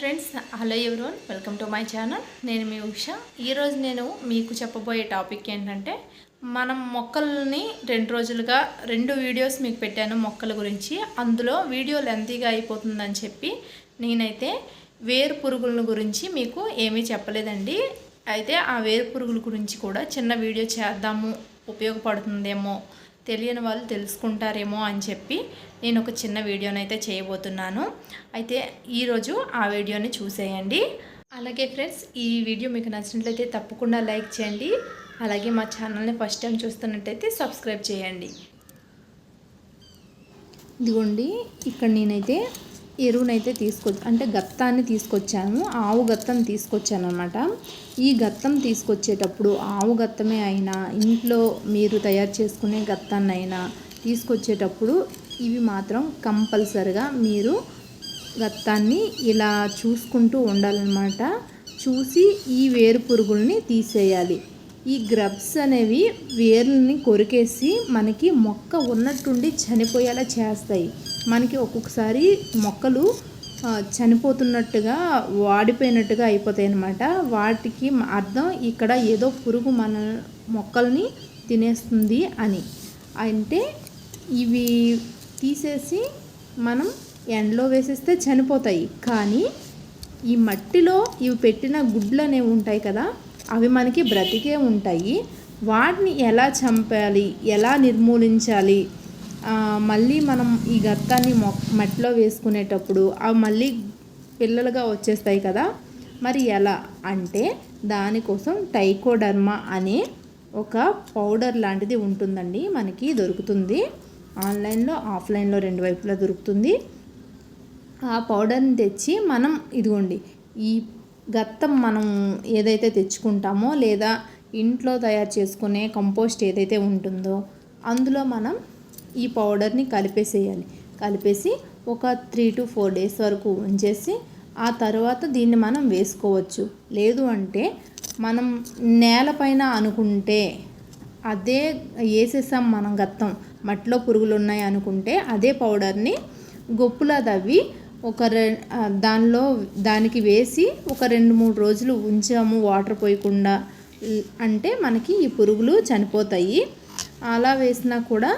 Friends hello everyone welcome to my channel. నేను మీ ఉష. ఈరోజు నేను మీకు చెప్పబోయే టాపిక్ ఏంటంటే మనం మొక్కల్ని రెండు రోజులుగా రెండు వీడియోస్ మీకు పెట్టాను మొక్కల గురించి. అందులో వీడియో లెంతీగా అయిపోతుందని చెప్పి నేనైతే వేరు పురుగుల గురించి మీకు ఏమీ చెప్పలేదండి. అయితే ఆ వేరు పురుగుల గురించి కూడా చిన్న వీడియో చేద్దాము ఉపయోగపడుతుందేమో తెలియని వాళ్ళు తెలుసుకుంటారేమో అని చెప్పి నేను ఒక చిన్న వీడియోని అయితే చేయబోతున్నాను. అయితే ఈరోజు ఆ వీడియోని చూసేయండి. అలాగే ఫ్రెండ్స్ ఈ వీడియో మీకు నచ్చినట్లయితే తప్పకుండా లైక్ చేయండి. అలాగే మా ఛానల్ని ఫస్ట్ టైం చూస్తున్నట్టయితే సబ్స్క్రైబ్ చేయండి. ఇదిగోండి ఇక్కడ నేనైతే ఎరువునైతే తీసుకొ అంటే గత్తాన్ని తీసుకొచ్చాను ఆవు గత్తం తీసుకొచ్చాను అనమాట ఈ గత్తం తీసుకొచ్చేటప్పుడు ఆవు గత్తమే అయినా ఇంట్లో మీరు తయారు చేసుకునే గత్తాన్నైనా తీసుకొచ్చేటప్పుడు ఇవి మాత్రం కంపల్సరిగా మీరు గత్తాన్ని ఇలా చూసుకుంటూ ఉండాలన్నమాట. చూసి ఈ వేరు పురుగుల్ని తీసేయాలి. ఈ గ్రబ్స్ అనేవి వేర్లని కొరికేసి మనకి మొక్క ఉన్నట్టుండి చనిపోయేలా చేస్తాయి. మనకి ఒక్కొక్కసారి మొక్కలు చనిపోతున్నట్టుగా వాడిపోయినట్టుగా అయిపోతాయి అన్నమాట వాటికి అర్థం ఇక్కడ ఏదో పురుగు మన మొక్కల్ని తినేస్తుంది అని. అంటే ఇవి తీసేసి మనం ఎండలో వేసేస్తే చనిపోతాయి. కానీ ఈ మట్టిలో ఇవి పెట్టిన గుడ్లు అనేవి ఉంటాయి కదా అవి మనకి బ్రతికే ఉంటాయి. వాటిని ఎలా చంపాలి ఎలా నిర్మూలించాలి మళ్ళీ మనం ఈ గత్తాన్ని మొ మట్టిలో వేసుకునేటప్పుడు అవి మళ్ళీ పిల్లలుగా వచ్చేస్తాయి కదా. మరి ఎలా అంటే దానికోసం టైకోడర్మా అనే ఒక పౌడర్ లాంటిది ఉంటుందండి మనకి దొరుకుతుంది. ఆన్లైన్లో ఆఫ్లైన్లో రెండు వైపులా దొరుకుతుంది. ఆ పౌడర్ని తెచ్చి మనం ఇదిగోండి ఈ గత్తం మనం ఏదైతే తెచ్చుకుంటామో లేదా ఇంట్లో తయారు చేసుకునే కంపోస్ట్ ఏదైతే ఉంటుందో అందులో మనం ఈ పౌడర్ని కలిపేసేయాలి. కలిపేసి ఒక త్రీ టు ఫోర్ డేస్ వరకు ఉంచేసి ఆ తర్వాత దీన్ని మనం వేసుకోవచ్చు. లేదు అంటే మనం నేలపైన అనుకుంటే అదే వేసేసాం మనం గత్తం. మట్టిలో పురుగులు ఉన్నాయి అనుకుంటే అదే పౌడర్ని గొప్పులా తవ్వి ఒక రె దానిలో దానికి వేసి ఒక రెండు మూడు రోజులు ఉంచాము వాటర్ పోయకుండా. అంటే మనకి ఈ పురుగులు చనిపోతాయి. అలా వేసినా కూడా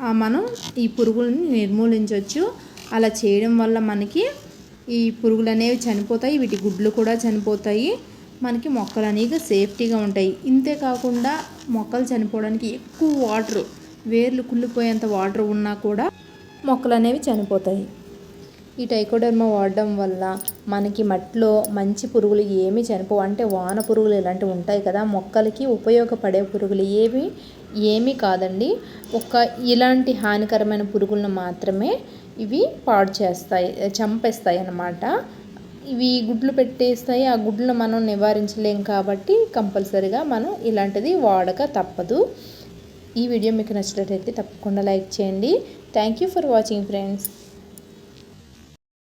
మనం ఈ పురుగుల్ని నిర్మూలించవచ్చు అలా చేయడం వల్ల మనకి ఈ పురుగులు అనేవి చనిపోతాయి వీటి గుడ్లు కూడా చనిపోతాయి. మనకి మొక్కలు అనేవి సేఫ్టీగా ఉంటాయి. ఇంతే కాకుండా మొక్కలు చనిపోవడానికి ఎక్కువ వాటర్ వేర్లు కుళ్ళిపోయేంత వాటర్ ఉన్నా కూడా మొక్కలు అనేవి చనిపోతాయి. ఈ టైకోడర్మా వాడడం వల్ల మనకి మట్టిలో మంచి పురుగులు ఏమీ చనిపోవు. అంటే వాన పురుగులు ఇలాంటివి ఉంటాయి కదా మొక్కలకి ఉపయోగపడే పురుగులు ఏవి? ఏమీ కాదండి. ఒక ఇలాంటి హానికరమైన పురుగులను మాత్రమే ఇవి పాడు చేస్తాయి చంపేస్తాయి అన్నమాట. ఇవి గుడ్లు పెట్టేస్తాయి. ఆ గుడ్లను మనం నివారించలేం కాబట్టి కంపల్సరిగా మనం ఇలాంటిది వాడక తప్పదు. ఈ వీడియో మీకు నచ్చినట్లయితే తప్పకుండా లైక్ చేయండి. Thank you for watching friends